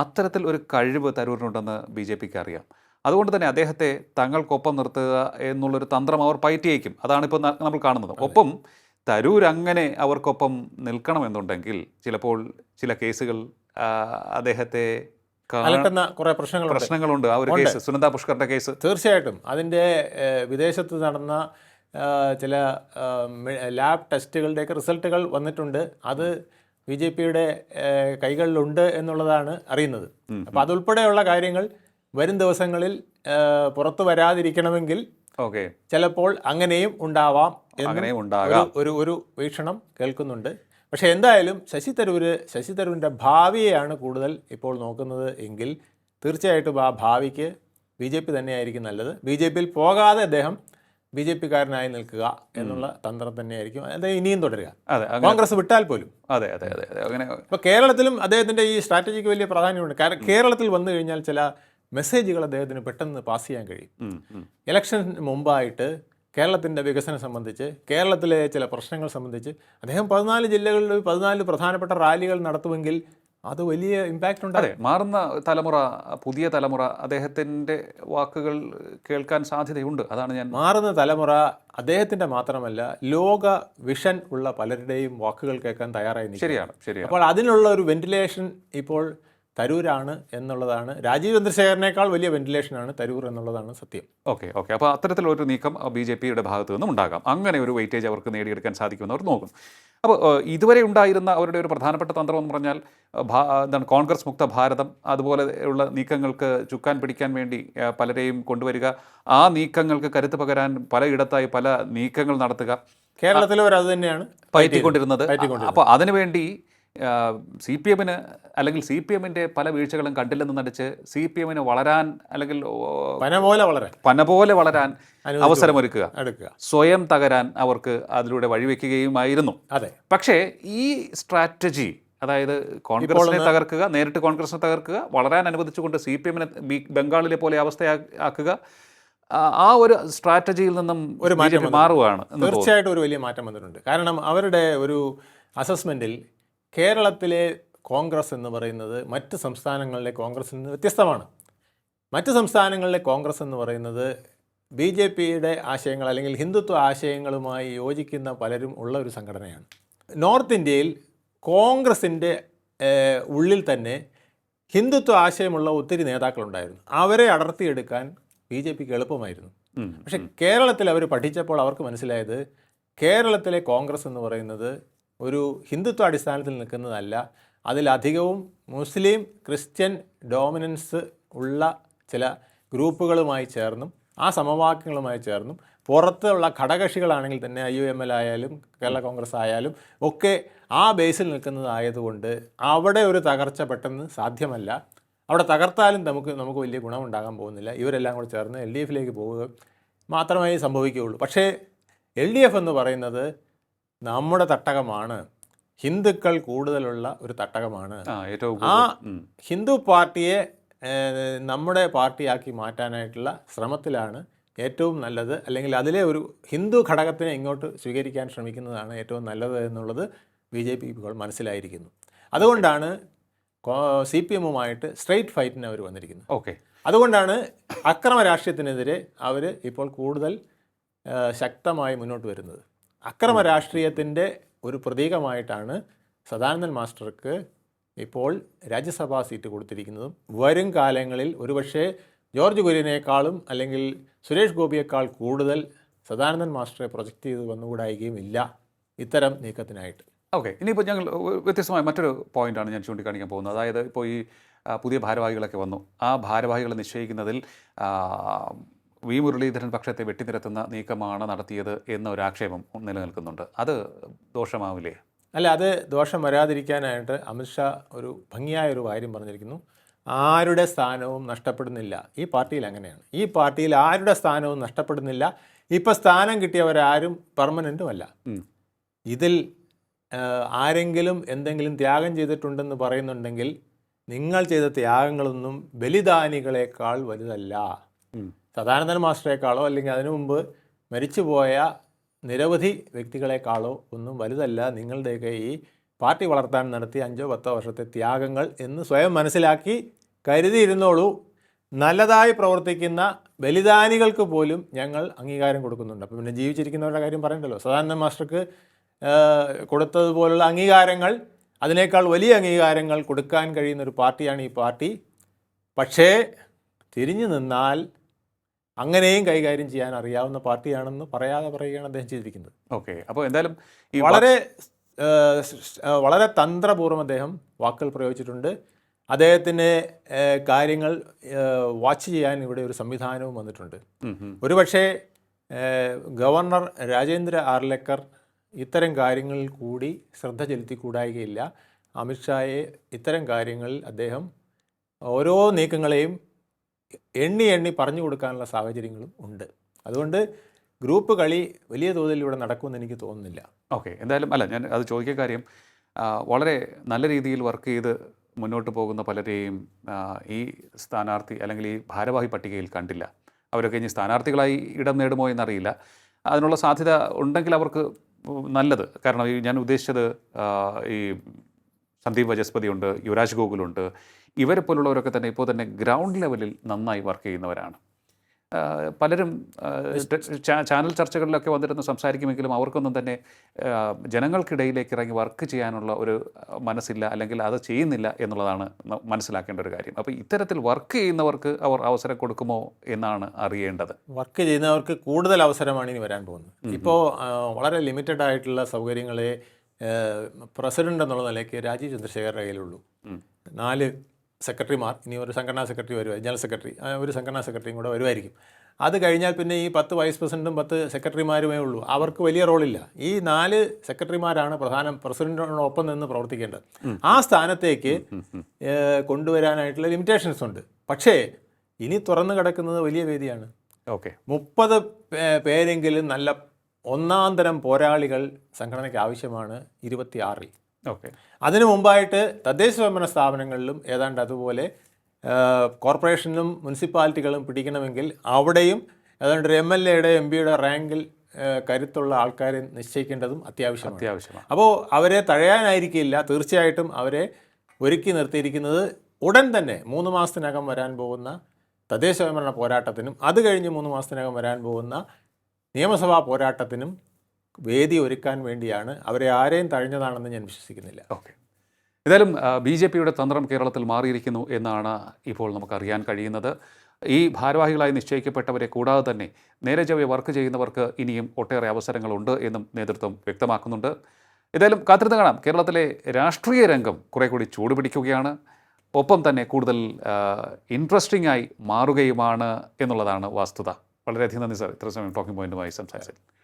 അത്തരത്തിൽ ഒരു കഴിവ് തരൂരിനുണ്ടെന്ന് ബി ജെ പിക്ക് അറിയാം. അതുകൊണ്ട് തന്നെ അദ്ദേഹത്തെ തങ്ങൾക്കൊപ്പം നിർത്തുക എന്നുള്ളൊരു തന്ത്രം അവർ പയറ്റിയേക്കും. അതാണ് ഇപ്പോൾ നമ്മൾ കാണുന്നത്. ഒപ്പം തരൂർ അങ്ങനെ അവർക്കൊപ്പം നിൽക്കണമെന്നുണ്ടെങ്കിൽ ചിലപ്പോൾ ചില കേസുകൾ അദ്ദേഹത്തെ അലട്ടുന്ന കുറെ പ്രശ്നങ്ങളുണ്ട്. പ്രശ്നങ്ങളുണ്ട്. ആ ഒരു കേസ് സുനന്ദ പുഷ്കറിന്റെ കേസ്. തീർച്ചയായിട്ടും. അതിന്റെ വിദേശത്ത് നടന്ന ചില ലാബ് ടെസ്റ്റുകളുടെയൊക്കെ റിസൾട്ടുകൾ വന്നിട്ടുണ്ട്. അത് ബി ജെ പിയുടെ കൈകളിലുണ്ട് എന്നുള്ളതാണ് അറിയുന്നത്. അപ്പോൾ അതുൾപ്പെടെയുള്ള കാര്യങ്ങൾ വരും ദിവസങ്ങളിൽ പുറത്തു വരാതിരിക്കണമെങ്കിൽ ഓക്കെ. ചിലപ്പോൾ അങ്ങനെയും ഉണ്ടാവാം അങ്ങനെയും ഉണ്ടാകാം. ഒരു ഒരു വീക്ഷണം കേൾക്കുന്നുണ്ട്. പക്ഷേ എന്തായാലും ശശി തരൂര് ശശി തരൂരിന്റെ ഭാവിയെയാണ് കൂടുതൽ ഇപ്പോൾ നോക്കുന്നത് എങ്കിൽ തീർച്ചയായിട്ടും ആ ഭാവിക്ക് ബി ജെ പി തന്നെയായിരിക്കും നല്ലത്. ബി ജെ പിയിൽ പോകാതെ അദ്ദേഹം ബി ജെ പിക്കാരനായി നിൽക്കുക എന്നുള്ള തന്ത്രം തന്നെയായിരിക്കും. അത് ഇനിയും തുടരുക. അതെ കോൺഗ്രസ് വിട്ടാൽ പോലും. അതെ അതെ അതെ അതെ അങ്ങനെ ഇപ്പോൾ കേരളത്തിലും അദ്ദേഹത്തിന്റെ ഈ സ്ട്രാറ്റജിക്ക് വലിയ പ്രാധാന്യമുണ്ട്. കാരണം കേരളത്തിൽ വന്നു കഴിഞ്ഞാൽ ചില മെസ്സേജുകൾ അദ്ദേഹത്തിന് പെട്ടെന്ന് പാസ് ചെയ്യാൻ കഴിയും. ഇലക്ഷന് മുമ്പായിട്ട് കേരളത്തിന്റെ വികസനം സംബന്ധിച്ച് കേരളത്തിലെ ചില പ്രശ്നങ്ങൾ സംബന്ധിച്ച് അദ്ദേഹം പതിനാല് ജില്ലകളിൽ പതിനാല് പ്രധാനപ്പെട്ട റാലികൾ നടത്തുമെങ്കിൽ അത് വലിയ ഇമ്പാക്റ്റ് ഉണ്ട്. അതെ മാറുന്ന തലമുറ പുതിയ തലമുറ അദ്ദേഹത്തിന്റെ വാക്കുകൾ കേൾക്കാൻ സാധ്യതയുണ്ട്. അതാണ് ഞാൻ മാറുന്ന തലമുറ അദ്ദേഹത്തിന്റെ മാത്രമല്ല ലോക വിഷൻ ഉള്ള പലരുടെയും വാക്കുകൾ കേൾക്കാൻ തയ്യാറായി ശരിയാണ് ശരിയാണ്. അപ്പോൾ അതിനുള്ള ഒരു വെന്റിലേഷൻ ഇപ്പോൾ തരൂരാണ് എന്നുള്ളതാണ്. രാജീവ് ചന്ദ്രശേഖരനേക്കാൾ വലിയ വെന്റിലേഷനാണ് തരൂർ എന്നുള്ളതാണ് സത്യം. Okay okay. അപ്പോൾ അത്തരത്തിലൊരു നീക്കം ബി ജെ പിയുടെ ഭാഗത്തു നിന്നും ഉണ്ടാകാം. അങ്ങനെ ഒരു വെയിറ്റേജ് അവർക്ക് നേടിയെടുക്കാൻ സാധിക്കുമെന്ന് അവർ നോക്കും. അപ്പോൾ ഇതുവരെ ഉണ്ടായിരുന്ന അവരുടെ ഒരു പ്രധാനപ്പെട്ട തന്ത്രം എന്ന് പറഞ്ഞാൽ എന്താണ് കോൺഗ്രസ് മുക്ത ഭാരതം അതുപോലെ ഉള്ള നീക്കങ്ങൾക്ക് ചുക്കാൻ പിടിക്കാൻ വേണ്ടി പലരെയും കൊണ്ടുവരിക ആ നീക്കങ്ങൾക്ക് കരുത്ത് പകരാൻ പലയിടത്തായി പല നീക്കങ്ങൾ നടത്തുക. കേരളത്തിലും അവർ അത് തന്നെയാണ് പയറ്റിക്കൊണ്ടിരുന്നത്. പയറ്റിക്കൊണ്ടിരുന്നത്. അപ്പോൾ അതിനുവേണ്ടി സി പി എമ്മിന് അല്ലെങ്കിൽ സി പി എമ്മിന്റെ പല വീഴ്ചകളും കണ്ടില്ലെന്ന് നടിച്ച് സി പി എമ്മിന് വളരാൻ അല്ലെങ്കിൽ പനപോലെ പന പോലെ വളരെ പന വളരാൻ അനുവദിച്ചു അവസരമൊരുക്കുക സ്വയം തകരാൻ അവർക്ക് അതിലൂടെ വഴിവെക്കുകയുമായിരുന്നു. അതെ. പക്ഷേ ഈ സ്ട്രാറ്റജി അതായത് കോൺഗ്രസിനെ തകർക്കുക നേരിട്ട് കോൺഗ്രസിനെ തകർക്കുക വളരാൻ അനുവദിച്ചുകൊണ്ട് സി പി എമ്മിനെ ബംഗാളിലെ പോലെ അവസ്ഥയാക്കുക ആ- ആ ഒരു സ്ട്രാറ്റജിയിൽ നിന്നും ഒരു മാറ്റം മാറുകയാണ് തീർച്ചയായിട്ടും ഒരു വലിയ മാറ്റം വന്നിട്ടുണ്ട്. കാരണം അവരുടെ ഒരു അസസ്മെന്റിൽ കേരളത്തിലെ കോൺഗ്രസ് എന്ന് പറയുന്നത് മറ്റ് സംസ്ഥാനങ്ങളിലെ കോൺഗ്രസിൽ നിന്ന് വ്യത്യസ്തമാണ്. മറ്റ് സംസ്ഥാനങ്ങളിലെ കോൺഗ്രസ് എന്ന് പറയുന്നത് ബി ജെ പിയുടെ ആശയങ്ങൾ അല്ലെങ്കിൽ ഹിന്ദുത്വ ആശയങ്ങളുമായി യോജിക്കുന്ന പലരും ഉള്ള ഒരു സംഘടനയാണ്. നോർത്ത് ഇന്ത്യയിൽ കോൺഗ്രസിന്റെ ഉള്ളിൽ തന്നെ ഹിന്ദുത്വ ആശയമുള്ള ഒത്തിരി നേതാക്കളുണ്ടായിരുന്നു. അവരെ അടർത്തിയെടുക്കാൻ ബി ജെ പിക്ക് എളുപ്പമായിരുന്നു. പക്ഷേ കേരളത്തിൽ അവർ പഠിച്ചപ്പോൾ അവർക്ക് മനസ്സിലായത് കേരളത്തിലെ കോൺഗ്രസ് എന്ന് പറയുന്നത് ഒരു ഹിന്ദുത്വ അടിസ്ഥാനത്തിൽ നിൽക്കുന്നതല്ല. അതിലധികവും മുസ്ലിം ക്രിസ്ത്യൻ ഡോമിനൻസ് ഉള്ള ചില ഗ്രൂപ്പുകളുമായി ചേർന്നും ആ സമവാക്യങ്ങളുമായി ചേർന്നും പുറത്തുള്ള ഘടകക്ഷികളാണെങ്കിൽ തന്നെ ഐ യു എം എൽ ആയാലും കേരള കോൺഗ്രസ് ആയാലും ഒക്കെ ആ ബേസിൽ നിൽക്കുന്നതായതുകൊണ്ട് അവിടെ ഒരു തകർച്ച പെട്ടെന്ന് സാധ്യമല്ല. അവിടെ തകർത്താലും നമുക്ക് നമുക്ക് വലിയ ഗുണമുണ്ടാകാൻ പോകുന്നില്ല. ഇവരെല്ലാം കൂടെ ചേർന്ന് എൽ ഡി എഫിലേക്ക് പോവുക മാത്രമേ സംഭവിക്കുകയുള്ളൂ. പക്ഷേ എൽ ഡി എഫ് എന്ന് പറയുന്നത് നമ്മുടെ തട്ടകമാണ്. ഹിന്ദുക്കൾ കൂടുതലുള്ള ഒരു തട്ടകമാണ്. ആ. ഹിന്ദു പാർട്ടിയെ നമ്മുടെ പാർട്ടിയാക്കി മാറ്റാനായിട്ടുള്ള ശ്രമത്തിലാണ് ഏറ്റവും നല്ലത്. അല്ലെങ്കിൽ അതിലെ ഒരു ഹിന്ദു ഘടകത്തിനെ ഇങ്ങോട്ട് സ്വീകരിക്കാൻ ശ്രമിക്കുന്നതാണ് ഏറ്റവും നല്ലത് എന്നുള്ളത് ബി ജെ പി ഇപ്പോൾ മനസ്സിലായിരിക്കുന്നു. അതുകൊണ്ടാണ് സി പി എമ്മുമായിട്ട് സ്ട്രെയിറ്റ് ഫൈറ്റിന് അവർ വന്നിരിക്കുന്നത്. ഓക്കെ. അതുകൊണ്ടാണ് അക്രമ രാഷ്ട്രീയത്തിനെതിരെ അവർ ഇപ്പോൾ കൂടുതൽ ശക്തമായി മുന്നോട്ട് വരുന്നത്. അക്രമ രാഷ്ട്രീയത്തിന്റെ ഒരു പ്രതീകമായിട്ടാണ് സദാനന്ദൻ മാസ്റ്റർക്ക് ഇപ്പോൾ രാജ്യസഭാ സീറ്റ് കൊടുത്തിരിക്കുന്നതും. വരും കാലങ്ങളിൽ ഒരുപക്ഷെ ജോർജ് കുര്യനേക്കാളും അല്ലെങ്കിൽ സുരേഷ് ഗോപിയേക്കാൾ കൂടുതൽ സദാനന്ദൻ മാസ്റ്ററെ പ്രൊജക്റ്റ് ചെയ്ത് വന്നുകൂടായികയും ഇല്ല ഇത്തരം നീക്കത്തിനായിട്ട്. ഓക്കെ ഇനിയിപ്പോൾ ഞങ്ങൾ വ്യത്യസ്തമായ മറ്റൊരു പോയിന്റാണ് ഞാൻ ചൂണ്ടിക്കാണിക്കാൻ പോകുന്നത്. അതായത് ഇപ്പോൾ ഈ പുതിയ ഭാരവാഹികളൊക്കെ വന്നു. ആ ഭാരവാഹികളെ നിശ്ചയിക്കുന്നതിൽ വി മുരളീധരൻ പക്ഷത്തെ വെട്ടിനിരത്തുന്ന നീക്കമാണ് നടത്തിയത് എന്ന ഒരു ആക്ഷേപം നിലനിൽക്കുന്നുണ്ട്. അത് ദോഷമാവില്ലേ? അല്ല അത് ദോഷം വരാതിരിക്കാനായിട്ട് അമിത്ഷാ ഒരു ഭംഗിയായ ഒരു കാര്യം പറഞ്ഞിരിക്കുന്നു. ആരുടെ സ്ഥാനവും നഷ്ടപ്പെടുന്നില്ല. ഈ പാർട്ടിയിൽ അങ്ങനെയാണ്. ഈ പാർട്ടിയിൽ ആരുടെ സ്ഥാനവും നഷ്ടപ്പെടുന്നില്ല. ഇപ്പം സ്ഥാനം കിട്ടിയവരാരും പെർമനന്റും അല്ല. ഇതിൽ ആരെങ്കിലും എന്തെങ്കിലും ത്യാഗം ചെയ്തിട്ടുണ്ടെന്ന് പറയുന്നുണ്ടെങ്കിൽ നിങ്ങൾ ചെയ്ത ത്യാഗങ്ങളൊന്നും ബലിദാനികളെക്കാൾ വലുതല്ല. സദാനന്ദൻ മാസ്റ്ററേക്കാളോ അല്ലെങ്കിൽ അതിനു മുമ്പ് മരിച്ചുപോയ നിരവധി വ്യക്തികളെക്കാളോ ഒന്നും വലുതല്ല. നിങ്ങളുടെയൊക്കെ ഈ പാർട്ടി വളർത്താൻ നടത്തിയ അഞ്ചോ പത്തോ വർഷത്തെ ത്യാഗങ്ങൾ എന്ന് സ്വയം മനസ്സിലാക്കി കരുതിയിരുന്നോളൂ. നല്ലതായി പ്രവർത്തിക്കുന്ന ബലിദാനികൾക്ക് പോലും ഞങ്ങൾ അംഗീകാരം കൊടുക്കുന്നുണ്ട്. അപ്പം പിന്നെ ജീവിച്ചിരിക്കുന്നവരുടെ കാര്യം പറയണ്ടല്ലോ. സദാനന്ദ മാസ്റ്റർക്ക് കൊടുത്തതുപോലുള്ള അംഗീകാരങ്ങൾ അതിനേക്കാൾ വലിയ അംഗീകാരങ്ങൾ കൊടുക്കാൻ കഴിയുന്ന ഒരു പാർട്ടിയാണ് ഈ പാർട്ടി. പക്ഷേ തിരിഞ്ഞു നിന്നാൽ അങ്ങനെയും കൈകാര്യം ചെയ്യാൻ അറിയാവുന്ന പാർട്ടിയാണെന്ന് പറയാതെ പറയുകയാണ് അദ്ദേഹം ചെയ്തിരിക്കുന്നത്. ഓക്കെ. അപ്പോൾ എന്തായാലും വളരെ വളരെ തന്ത്രപൂർവം അദ്ദേഹം വാക്കുകൾ പ്രയോഗിച്ചിട്ടുണ്ട്. അദ്ദേഹത്തിന് കാര്യങ്ങൾ വാച്ച് ചെയ്യാൻ ഇവിടെ ഒരു സംവിധാനവും വന്നിട്ടുണ്ട്. ഒരുപക്ഷെ ഗവർണർ രാജേന്ദ്ര ആർലക്കർ ഇത്തരം കാര്യങ്ങളിൽ കൂടി ശ്രദ്ധ ചെലുത്തിക്കൂടായികയില്ല. അമിത്ഷായെ ഇത്തരം കാര്യങ്ങളിൽ അദ്ദേഹം ഓരോ നീക്കങ്ങളെയും എണ്ണി എണ്ണി പറഞ്ഞു കൊടുക്കാനുള്ള സാഹചര്യങ്ങളും ഉണ്ട്. അതുകൊണ്ട് ഗ്രൂപ്പ് കളി വലിയ തോതിൽ ഇവിടെ നടക്കുമെന്ന് എനിക്ക് തോന്നുന്നില്ല. ഓക്കെ എന്തായാലും അല്ല ഞാൻ അത് ചോദിക്കുന്ന കാര്യം വളരെ നല്ല രീതിയിൽ വർക്ക് ചെയ്ത് മുന്നോട്ട് പോകുന്ന പലരെയും ഈ സ്ഥാനാർത്ഥി അല്ലെങ്കിൽ ഈ ഭാരവാഹി പട്ടികയിൽ കണ്ടില്ല. അവരൊക്കെ ഇനി സ്ഥാനാർത്ഥികളായി ഇടം നേടുമോ എന്നറിയില്ല. അതിനുള്ള സാധ്യത ഉണ്ടെങ്കിൽ അവർക്ക് നല്ലത്. കാരണം ഞാൻ ഉദ്ദേശിച്ചത് ഈ സന്ദീപ് വജസ്പതി ഉണ്ട് യുവരാജ് ഗോകുലുണ്ട് ഇവരെ പോലുള്ളവരൊക്കെ തന്നെ ഇപ്പോൾ തന്നെ ഗ്രൗണ്ട് ലെവലിൽ നന്നായി വർക്ക് ചെയ്യുന്നവരാണ്. പലരും ചാനൽ ചർച്ചകളിലൊക്കെ വന്നിരുന്ന് സംസാരിക്കുമെങ്കിലും അവർക്കൊന്നും തന്നെ ജനങ്ങൾക്കിടയിലേക്ക് ഇറങ്ങി വർക്ക് ചെയ്യാനുള്ള ഒരു മനസ്സില്ല അല്ലെങ്കിൽ അത് ചെയ്യുന്നില്ല എന്നുള്ളതാണ് മനസ്സിലാക്കേണ്ട ഒരു കാര്യം. അപ്പോൾ ഇത്തരത്തിൽ വർക്ക് ചെയ്യുന്നവർക്ക് അവർ അവസരം കൊടുക്കുമോ എന്നാണ് അറിയേണ്ടത്. വർക്ക് ചെയ്യുന്നവർക്ക് കൂടുതൽ അവസരമാണ് ഇനി വരാൻ പോകുന്നത്. ഇപ്പോൾ വളരെ ലിമിറ്റഡ് ആയിട്ടുള്ള സൗകര്യങ്ങളെ പ്രസിഡന്റ് എന്നുള്ള നിലയ്ക്ക് രാജീവ് ചന്ദ്രശേഖരുടെ കയ്യിലുള്ളൂ. നാല് സെക്രട്ടറിമാർ ഇനി ഒരു സംഘടനാ സെക്രട്ടറി വരുക ജനറൽ സെക്രട്ടറി ഒരു സംഘടനാ സെക്രട്ടറിയും കൂടെ വരുമായിരിക്കും അത് കഴിഞ്ഞാൽ പിന്നെ ഈ പത്ത് വൈസ് പ്രസിഡന്റും പത്ത് സെക്രട്ടറിമാരുമേ ഉള്ളൂ. അവർക്ക് വലിയ റോളില്ല. ഈ നാല് സെക്രട്ടറിമാരാണ് പ്രധാന പ്രസിഡന്റിനോടൊപ്പം നിന്ന് പ്രവർത്തിക്കേണ്ടത്. ആ സ്ഥാനത്തേക്ക് കൊണ്ടുവരാനായിട്ടുള്ള ലിമിറ്റേഷൻസ് ഉണ്ട്. പക്ഷേ ഇനി തുറന്നു കിടക്കുന്നത് വലിയ വേദിയാണ്. ഓക്കെ. മുപ്പത് പേരെങ്കിലും നല്ല ഒന്നാം തരം പോരാളികൾ സംഘടനയ്ക്ക് ആവശ്യമാണ് ഇരുപത്തിയാറിൽ. ഓക്കെ. അതിനു മുമ്പായിട്ട് തദ്ദേശ സ്വയംഭരണ സ്ഥാപനങ്ങളിലും ഏതാണ്ട് അതുപോലെ കോർപ്പറേഷനിലും കോർപ്പറേഷനും മുനിസിപ്പാലിറ്റികളും പിടിക്കണമെങ്കിൽ അവിടെയും ഏതാണ്ട് ഒരു എം എൽ എയുടെ എം പിയുടെ റാങ്കിൽ കരുത്തുള്ള ആൾക്കാരെ നിശ്ചയിക്കേണ്ടതും അത്യാവശ്യം അത്യാവശ്യമാണ്. അപ്പോൾ അവരെ തഴയാനായിരിക്കില്ല. തീർച്ചയായിട്ടും അവരെ ഒരുക്കി നിർത്തിയിരിക്കുന്നത് ഉടൻ തന്നെ മൂന്ന് മാസത്തിനകം വരാൻ പോകുന്ന തദ്ദേശ സ്വയംഭരണ പോരാട്ടത്തിനും അത് കഴിഞ്ഞ് മൂന്ന് മാസത്തിനകം വരാൻ പോകുന്ന നിയമസഭാ പോരാട്ടത്തിനും വേദി ഒരുക്കാൻ വേണ്ടിയാണ് അവരെ ആരെയും തഴഞ്ഞതാണെന്ന് ഞാൻ വിശ്വസിക്കുന്നില്ല. ഓക്കെ. ഏതായാലും ബി ജെ പിയുടെ തന്ത്രം കേരളത്തിൽ മാറിയിരിക്കുന്നു എന്നാണ് ഇപ്പോൾ നമുക്കറിയാൻ കഴിയുന്നത്. ഈ ഭാരവാഹികളായി നിശ്ചയിക്കപ്പെട്ടവരെ കൂടാതെ തന്നെ നേരെ വർക്ക് ചെയ്യുന്നവർക്ക് ഇനിയും ഒട്ടേറെ അവസരങ്ങളുണ്ട് എന്നും നേതൃത്വം വ്യക്തമാക്കുന്നുണ്ട്. ഏതായാലും കാത്തിരുന്ന് കാണാം. കേരളത്തിലെ രാഷ്ട്രീയ രംഗം കുറേ കൂടി ചൂടുപിടിക്കുകയാണ്. ഒപ്പം തന്നെ കൂടുതൽ ഇൻട്രസ്റ്റിംഗ് ആയി മാറുകയുമാണ് എന്നുള്ളതാണ് വസ്തുത. വളരെയധികം നന്ദി സാർ. ഇത്ര സമയം ടോക്കിംഗ് പോയിന്റുമായി സംസാരിച്ചത്